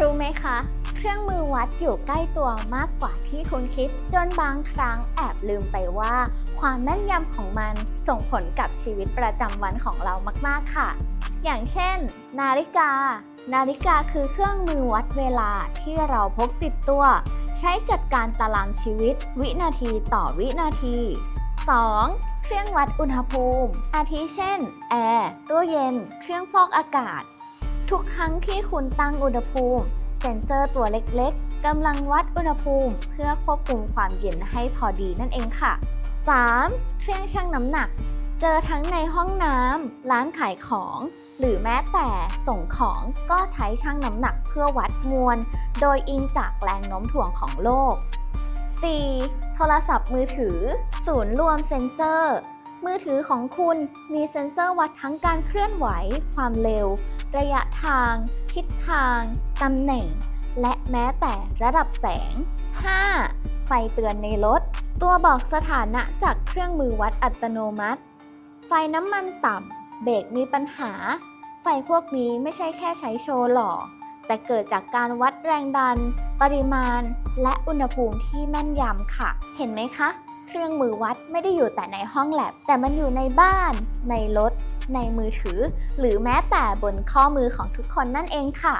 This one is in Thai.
รู้ไหมคะ เครื่องมือวัดอยู่ใกล้ตัวมากกว่าที่คุณคิด จนบางครั้งแอบลืมไปว่า ความแม่นยำของมันส่งผลกับชีวิตประจำวันของเรามาก ๆ ค่ะ อย่างเช่น นาฬิกา นาฬิกาคือเครื่องมือวัดเวลาที่เราพกติดตัว ใช้จัดการตารางชีวิต วินาทีต่อวินาที 2. เครื่องวัดอุณหภูมิ อาทิเช่น แอร์ ตู้เย็น เครื่องฟอกอากาศ ทุกครั้งที่คุณตั้งอุณหภูมิ เซ็นเซอร์ตัวเล็กๆกำลังวัดอุณหภูมิ เพื่อควบคุมความเย็นให้พอดีนั่นเองค่ะ 3. เครื่องชั่งน้ำหนัก เจอทั้งในห้องน้ำร้านขายของ หรือแม้แต่ส่งของก็ใช้ชั่งน้ำหนักเพื่อวัดมวล โดยอิงจากแรงโน้มถ่วงของโลก 4. โทรศัพท์มือถือ ศูนย์รวมเซ็นเซอร์ มือถือของคุณมีเซ็นเซอร์วัดทั้งการเคลื่อนไหว ความเร็ว ระยะทาง ทิศทาง ตำแหน่ง และแม้แต่ระดับแสง 5. ไฟเตือนในรถ ตัวบอกสถานะจากเครื่องมือวัดอัตโนมัติ ไฟน้ำมันต่ำ เบรกมีปัญหา ไฟพวกนี้ไม่ใช่แค่ใช้โชว์หล่อ แต่เกิดจากการวัดแรงดัน ปริมาณ และอุณหภูมิที่แม่นยำค่ะ เห็นไหมคะ เครื่องมือวัดไม่ได้อยู่แต่ในห้องแลบ แต่มันอยู่ในบ้าน ในรถ ในมือถือ หรือแม้แต่บนข้อมือของทุกคนนั่นเองค่ะ